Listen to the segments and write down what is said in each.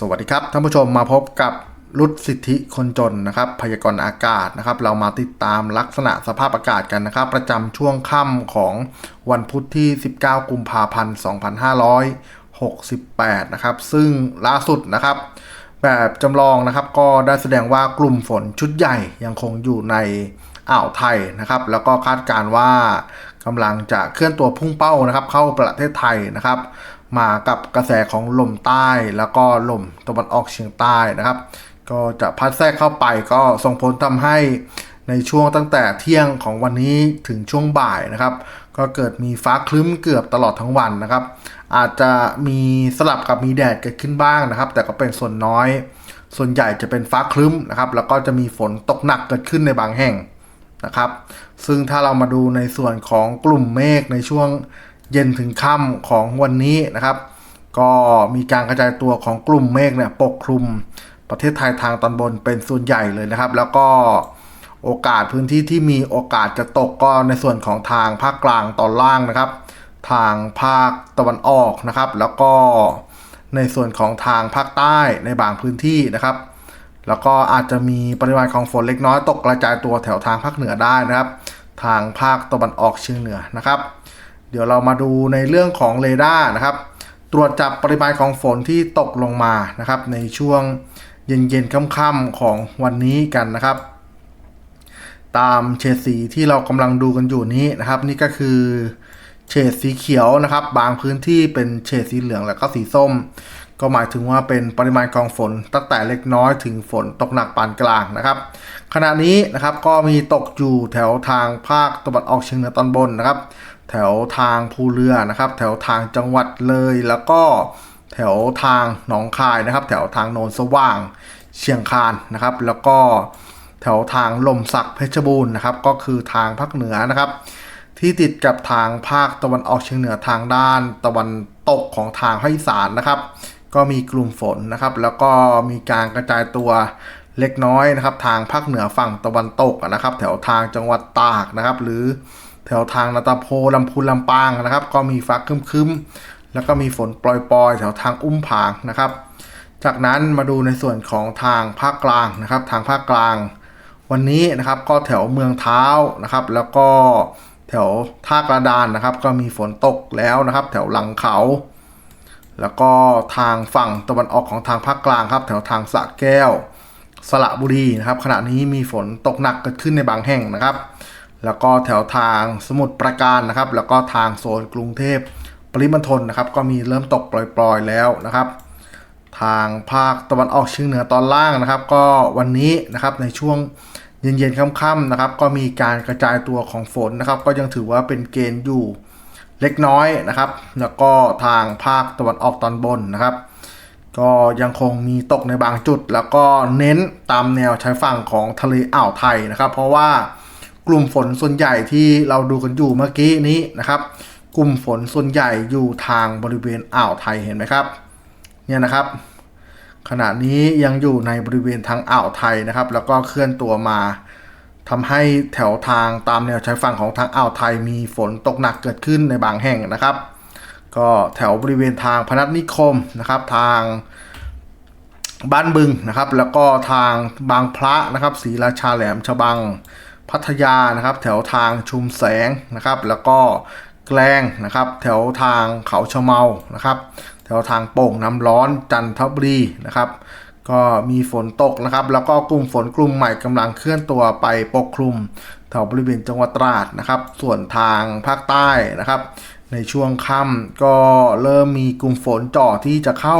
สวัสดีครับท่านผู้ชมมาพบกับรุดสิทธิคนจนนะครับพยากรณ์อากาศนะครับ เรามาติดตามลักษณะสภาพอากาศกันนะครับ ประจำช่วงค่ำของวันพุธที่ 19 กุมภาพันธ์ 2568 นะครับ ซึ่งล่าสุดนะครับ แบบจำลองนะครับ ก็ได้แสดงว่ากลุ่มฝนชุดใหญ่ยังคงอยู่ในอ่าวไทยนะครับ แล้วก็คาดการว่ากำลังจะเคลื่อนตัวพุ่งเป้านะครับ เข้าประเทศไทยนะครับ มากับกระแสของลมใต้แล้วก็ลมตะวันออกเฉียงใต้นะครับ ก็จะพัดแทรกเข้าไปก็ส่งผลทำให้ในช่วงตั้งแต่เที่ยงของวันนี้ถึงช่วงบ่ายนะครับ ก็เกิดมีฟ้าคลึ้มเกือบตลอดทั้งวันนะครับ อาจจะมีสลับกับมีแดดเกิดขึ้นบ้างนะครับ แต่ก็เป็นส่วนน้อย ส่วนใหญ่จะเป็นฟ้าคลึ้มนะครับ แล้วก็จะมีฝนตกหนักเกิดขึ้นในบางแห่งนะครับ ซึ่งถ้าเรามาดูในส่วนของกลุ่มเมฆในช่วง เย็นถึงค่ำของวันนี้นะครับ ก็มีการกระจายตัวของกลุ่มเมฆเนี่ยปกคลุมประเทศไทยทางตอนบนเป็นส่วนใหญ่เลยนะครับ แล้วก็โอกาสพื้นที่ที่มีโอกาสจะตกก็ในส่วนของทางภาคกลางตอนล่างนะครับ ทางภาคตะวันออกนะครับ แล้วก็ในส่วนของทางภาคใต้ในบางพื้นที่นะครับ แล้วก็อาจจะมีปริมาณของฝนเล็กน้อยตกกระจายตัวแถวทางภาคเหนือได้นะครับ ทางภาคตะวันออกเฉียงเหนือนะครับ เดี๋ยวเรามาดูในเรื่องของเรดาร์นะครับ ตรวจจับปริมาณของฝนที่ตกลงมานะครับ ในช่วงเย็นๆค่ำๆของวันนี้กันนะครับ ตามเฉดสีที่เรากำลังดูกันอยู่นี้นะครับ นี่ก็คือเฉดสีเขียวนะครับ บางพื้นที่เป็นเฉดสีเหลืองแล้วก็สีส้ม ก็หมายถึงว่าเป็นปริมาณกองฝนตั้งแต่เล็กน้อยถึงฝนตกหนักปานกลางนะครับ ขณะนี้นะครับก็มีตกอยู่แถวทางภาคตะวันออกเฉียงเหนือตอนบนนะครับ แถวทางภูเรือนะครับ แถวทางจังหวัดเลยแล้วก็แถวทางหนองคายนะครับ แถวทางโนนสว่างเชียงคานนะครับ แล้วก็แถวทางลมสักเพชรบูรณ์นะครับ ก็คือทางภาคเหนือนะครับ ที่ติดกับทางภาคตะวันออกเฉียงเหนือทางด้านตะวันตกของทางภาคอีสานนะครับ ก็มีกลุ่มฝนนะครับ แล้วก็มีการกระจายตัวเล็กน้อยนะครับ ทางภาคเหนือฝั่งตะวันตกนะครับ แถวทางจังหวัดตากนะครับ หรือ แถวทางนาตาโพลำพูนลำปางนะครับ ก็มีฟ้าครึ้มๆ แล้วก็มีฝนปล่อยๆ แถวทางอุ้มผางนะครับ จากนั้นมาดูในส่วนของทางภาคกลางนะครับ ทางภาคกลาง วันนี้นะครับก็แถวเมืองเท้านะครับ แล้วก็แถวท่ากระดานนะครับ ก็มีฝนตกแล้วนะครับ แถวหลังเขา แล้วก็ทางฝั่งตะวันออกของทางภาคกลางครับ แถวทางสระแก้ว สระบุรีนะครับ ขณะนี้มีฝนตกหนักเกิดขึ้นในบางแห่งนะครับ แล้วก็แถวทางสมุทรปราการนะครับ แล้วก็ทางโซนกรุงเทพปริมณฑลนะครับ ก็มีเริ่มตกปล่อยๆแล้วนะครับ ทางภาคตะวันออกเฉียงเหนือตอนล่างนะครับ ก็วันนี้นะครับในช่วงเย็นๆค่ำๆนะครับ ก็มีการกระจายตัวของฝนนะครับ ก็ยังถือว่าเป็นเกณฑ์อยู่เล็กน้อยนะครับ แล้วก็ทางภาคตะวันออกตอนบนนะครับ ก็ยังคงมีตกในบางจุด แล้วก็เน้นตามแนวชายฝั่งของทะเลอ่าวไทยนะครับ เพราะว่า กลุ่มฝนส่วนใหญ่ที่เราดูกันอยู่เมื่อกี้นี้นะครับ กลุ่มฝนส่วนใหญ่อยู่ทางบริเวณอ่าวไทยเห็นไหมครับ เนี่ยนะครับ ขณะนี้ยังอยู่ในบริเวณทางอ่าวไทยนะครับ แล้วก็เคลื่อนตัวมาทำให้แถวทางตามแนวชายฝั่งของทางอ่าวไทยมีฝนตกหนักเกิดขึ้นในบางแห่งนะครับ ก็แถวบริเวณทางพนัสนิคมนะครับทางบ้านบึงนะครับ แล้วก็ทางบางพระนะครับศรีราชาแหลมฉบัง พัทยานะครับแถวทางชุมแสงนะครับ แล้วก็แกลงนะครับ แถวทางเขาชะเมานะครับ แถวทางโป่งน้ำร้อนจันทบุรีนะครับ ก็มีฝนตกนะครับ แล้วก็กลุ่มฝนกลุ่มใหม่กำลังเคลื่อนตัวไปปกคลุมแถวบริเวณจังหวัดตราดนะครับ ส่วนทางภาคใต้นะครับ ในช่วงค่ำก็เริ่มมีกลุ่มฝนจ่อที่จะเข้า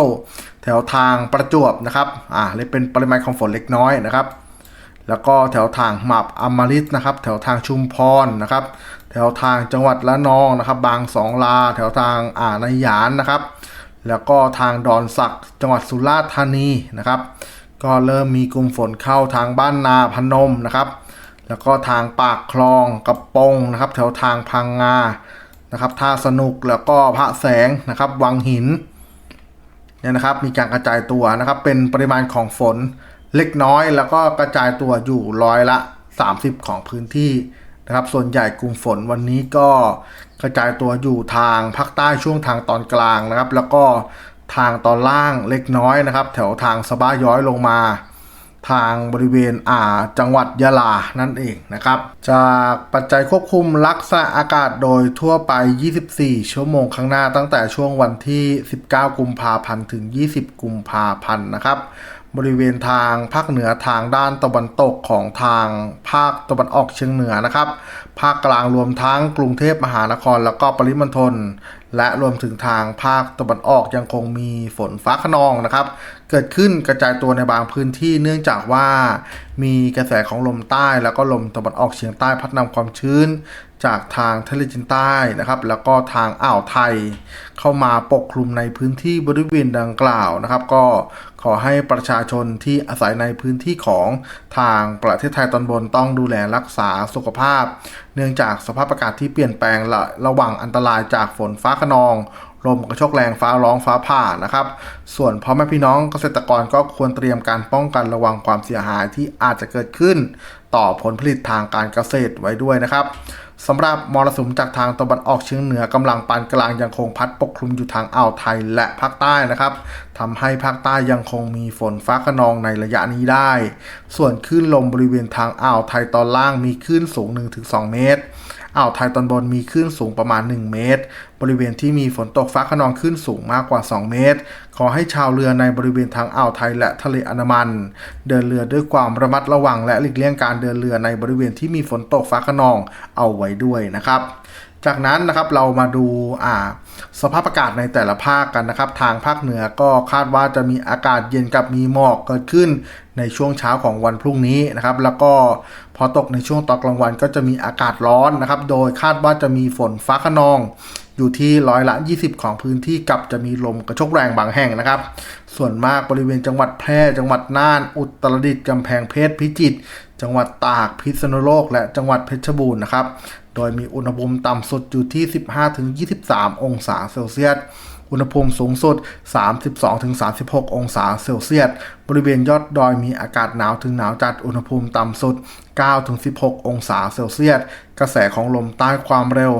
แถวทางประจวบนะครับ อ่าเลยเป็นปริมาณของฝนเล็กน้อยนะครับ แล้วก็แถวทางหมับอมฤตนะครับ แถวทางชุมพรนะครับ แถวทางจังหวัดละนองนะครับ บางสองลา แถวทางอ่านายานนะครับ แล้วก็ทางดอนสักจังหวัดสุราษฎร์ธานีนะครับ ก็เริ่มมีกลุ่มฝนเข้าทางบ้านนาพนมนะครับ แล้วก็ทางปากคลองกระปงนะครับ แถวทางพังงานะครับท่าสนุกแล้วก็พระแสงนะครับ วังหินเนี่ยนะครับมีการกระจายตัวนะครับเป็นปริมาณของฝน เล็กน้อยแล้วก็กระจายตัวอยู่ร้อยละ 30 ของพื้นที่นะครับ ส่วนใหญ่กลุ่มฝนวันนี้ก็กระจายตัวอยู่ทางภาคใต้ช่วงทางตอนกลางนะครับ แล้วก็ทางตอนล่างเล็กน้อยนะครับ แถวทางสบ้าย้อยลงมา ทางบริเวณอ่าจังหวัดยะลานั่นเองนะครับ จากปัจจัยควบคุมลักษณะอากาศโดยทั่วไป 24 ชั่วโมงข้างหน้าตั้งแต่ช่วงวันที่ 19 กุมภาพันธ์ถึง 20 กุมภาพันธ์นะครับ บริเวณทางภาคเหนือทางด้านตะวันตกของทางภาคตะวันออกเฉียงเหนือนะครับ ภาคกลางรวมทั้งกรุงเทพมหานครแล้วก็ปริมณฑลและรวมถึงทางภาคตะวันออกยังคงมีฝนฟ้าขนองนะครับ เกิดขึ้นกระจายตัวในบางพื้นที่เนื่องจากว่ามีกระแสของลมใต้แล้วก็ลมตะวันออกเฉียงใต้พัดนำความชื้น จากทางทะเลจีนใต้นะครับ แล้วก็ทางอ่าวไทย เข้ามาปกคลุมในพื้นที่บริเวณดังกล่าวนะครับ ก็ขอให้ประชาชนที่อาศัยในพื้นที่ของทางประเทศไทยตอนบนต้องดูแลรักษาสุขภาพ เนื่องจากสภาพอากาศที่เปลี่ยนแปลงระระหว่างอันตรายจากฝนฟ้าขนองลมกระโชกแรงฟ้าร้องฟ้าผ่านะครับ ส่วนพ่อแม่พี่น้องเกษตรกรก็ควรเตรียมการป้องกันระวังความเสียหายที่อาจจะเกิดขึ้น ต่อผลผลิตทางการเกษตรไว้ด้วยนะครับ สำหรับมรสุมจากทางตะวันออกเฉียงเหนือกำลังปานกลางยังคงพัดปกคลุมอยู่ทางอ่าวไทยและภาคใต้นะครับทำให้ภาคใต้ยังคงมีฝนฟ้าขนองในระยะนี้ได้ ส่วนคลื่นลมบริเวณทางอ่าวไทยตอนล่างมีคลื่นสูง 1-2 เมตรอ่าวไทยตอนบนมีคลื่นสูงประมาณ 1 เมตร บริเวณที่มีฝนตกฟ้าขนองคลื่นสูงมากกว่า 2 เมตร ขอให้ชาวเรือในบริเวณทางอ่าวไทยและทะเลอันดามัน เดินเรือด้วยความระมัดระวัง และหลีกเลี่ยงการเดินเรือในบริเวณที่มีฝนตกฟ้าขนองเอาไว้ด้วยนะครับ จากนั้นนะครับเรามาดูอ่าสภาพอากาศในแต่ละภาคกันนะครับ ทางภาคเหนือก็คาดว่าจะมีอากาศเย็นกับมีหมอกเกิดขึ้นในช่วงเช้าของวันพรุ่งนี้นะครับ แล้วก็พอตกในช่วงตอนกลางวันก็จะมีอากาศร้อนนะครับ โดยคาดว่าจะมีฝนฟ้าขนอง อยู่ที่ร้อยละ 20 ของพื้นที่กับจะมีลมกระโชกแรงบางแห่งนะครับ ส่วนมากบริเวณจังหวัดแพร่ จังหวัดน่าน อุตรดิตถ์กำแพงเพชรพิจิตรจังหวัดตากพิษณุโลก และจังหวัดเพชรบูรณ์นะครับ โดยมีอุณหภูมิต่ำสุดอยู่ที่ 15-23 องศาเซลเซียส อุณหภูมิสูงสุด 32-36 องศาเซลเซียส บริเวณยอดดอยมีอากาศหนาวถึงหนาวจัด อุณหภูมิต่ำสุด 9-16 องศาเซลเซียส กระแสของลมใต้ความเร็ว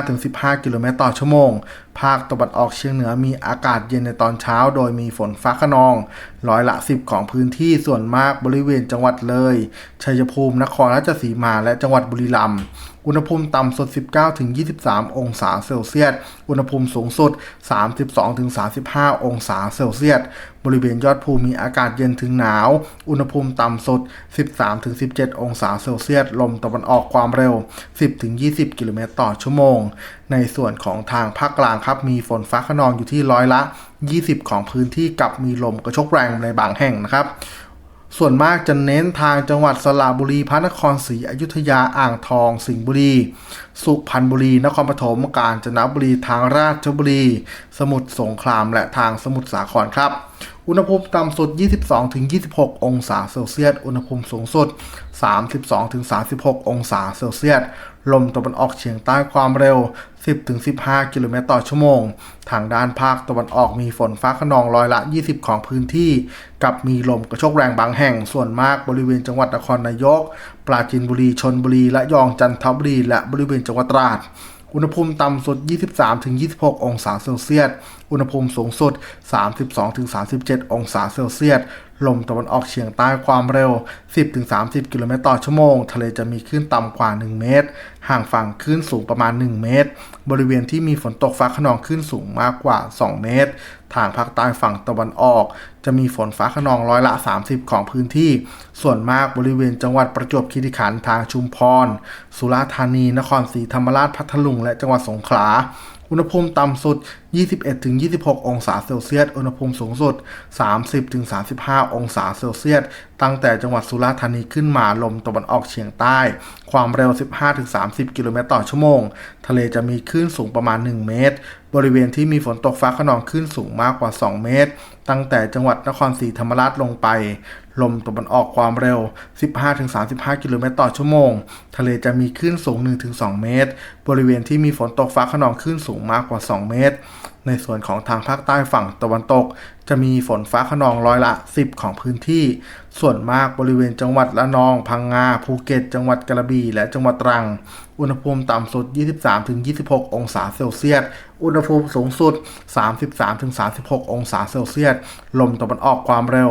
5-15 กิโลเมตรต่อชั่วโมง ภาคตะวันออกเฉียงเหนือมีอากาศเย็นในตอนเช้า โดยมีฝนฟ้าขนอง ร้อยละ 10 ของพื้นที่ส่วนมากบริเวณจังหวัดเลย ชัยภูมิ นครราชสีมา และจังหวัดบุรีรัมย์อุณหภูมิต่ำสุด 19-23 องศาเซลเซียส อุณหภูมิสูงสุด32-35 องศาเซลเซียส บริเวณยอดภูมีอากาศเย็นถึงหนาว อุณหภูมิต่ำสุด 13-17 องศาเซลเซียส ลมตะวันออกความเร็ว 10-20 กิโลเมตรต่อชั่วโมง ในส่วนของทางภาคกลางครับ มีฝนฟ้าขนองอยู่ที่ร้อยละ 20 ของพื้นที่กับมีลมกระโชกแรงในบางแห่งนะครับ ส่วนมากจะเน้นทางจังหวัดสระบุรี พระนครศรีอยุธยาอ่างทอง สิงห์บุรี สุพรรณบุรี นครปฐมกาญจนบุรี ทางราชบุรี สมุทรสงครามและทางสมุทรสาครครับ อุณหภูมิต่ำสุด 22-26 องศาเซลเซียส อุณหภูมิสูงสุด 32-36 องศาเซลเซียส ลมตะวันออกเฉียงใต้ความเร็ว 10-15 กิโลเมตรต่อชั่วโมง ทางด้านภาคตะวันออกมีฝนฟ้าขนองร้อยละ 20 ของพื้นที่ กับมีลมกระโชกแรงบางแห่ง ส่วนมากบริเวณจังหวัดนครนายก ปราจีนบุรี ชนบุรี และยองจันทบุรี และบริเวณจังหวัดตราด อุณหภูมิต่ำสุด 23-26 องศาเซลเซียส อุณหภูมิสูงสุด 32-37 องศาเซลเซียส ลมตะวันออกเฉียงใต้ความเร็ว 10-30 กิโลเมตรต่อชั่วโมง ทะเลจะมีคลื่นต่ำกว่า 1 เมตร ห่างฝั่งคลื่นสูงประมาณ 1 เมตร บริเวณที่มีฝนตกฟ้าขนองคลื่นสูงมากกว่า 2 เมตร ทางภาคใต้ฝั่งตะวันออก จะมีฝนฟ้าขนองร้อยละ 30 ของพื้นที่ ส่วนมากบริเวณจังหวัดประจวบคีรีขันธ์ทางชุมพร สุราษฎร์ธานี นครศรีธรรมราช พัทลุง และจังหวัดสงขลา อุณหภูมิต่ำสุด 21-26 องศาเซลเซียส อุณหภูมิสูงสุด 30-35 องศาเซลเซียส ตั้งแต่จังหวัดสุราษฎร์ธานีขึ้นมาลมตะวันออกเฉียงใต้ ความเร็ว 15-30 กิโลเมตรต่อชั่วโมง ทะเลจะมีคลื่นสูงประมาณ 1 เมตร บริเวณที่มีฝนตกฟ้าขนองคลื่นสูงมากกว่า 2 เมตร ตั้งแต่จังหวัดนครศรีธรรมราชลงไป ลมตะวันออกความเร็ว 15-35 กิโลเมตรต่อชั่วโมง ทะเลจะมีคลื่นสูง 1-2 เมตร บริเวณที่มีฝนตกฟ้าขนองคลื่นสูงมากกว่า 2 เมตร ในส่วนของทางภาคใต้ฝั่งตะวันตก จะมีฝนฟ้าขนองร้อยละ 10 ของพื้นที่ ส่วนมากบริเวณจังหวัดละนอง พังงา ภูเก็ต จังหวัดกระบี่ และจังหวัดตรัง อุณหภูมิต่ำสุด 23-26 องศาเซลเซียส อุณหภูมิสูงสุด 33-36 องศาเซลเซียส ลมตะวันออกความเร็ว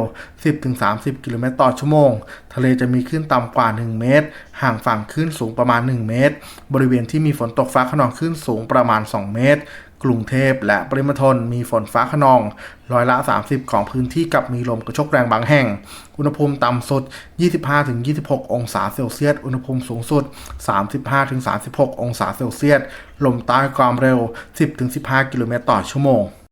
10-30 กิโลเมตรต่อชั่วโมง ทะเลจะมีคลื่นต่ำกว่า 1 เมตร ห่างฝั่งคลื่นสูงประมาณ 1 เมตร บริเวณที่มีฝนตกฟ้าขนองคลื่นสูงประมาณ 2 เมตรกรุงเทพและปริมณฑลมีฝนฟ้าขนอง ร้อยละ 30 ของพื้นที่กับมีลมกระโชกแรงบางแห่ง อุณหภูมิต่ำสุด 25-26 องศาเซลเซียส อุณหภูมิสูงสุด 35-36 องศาเซลเซียส ลมใต้ความเร็ว 10-15 กิโลเมตรต่อชั่วโมง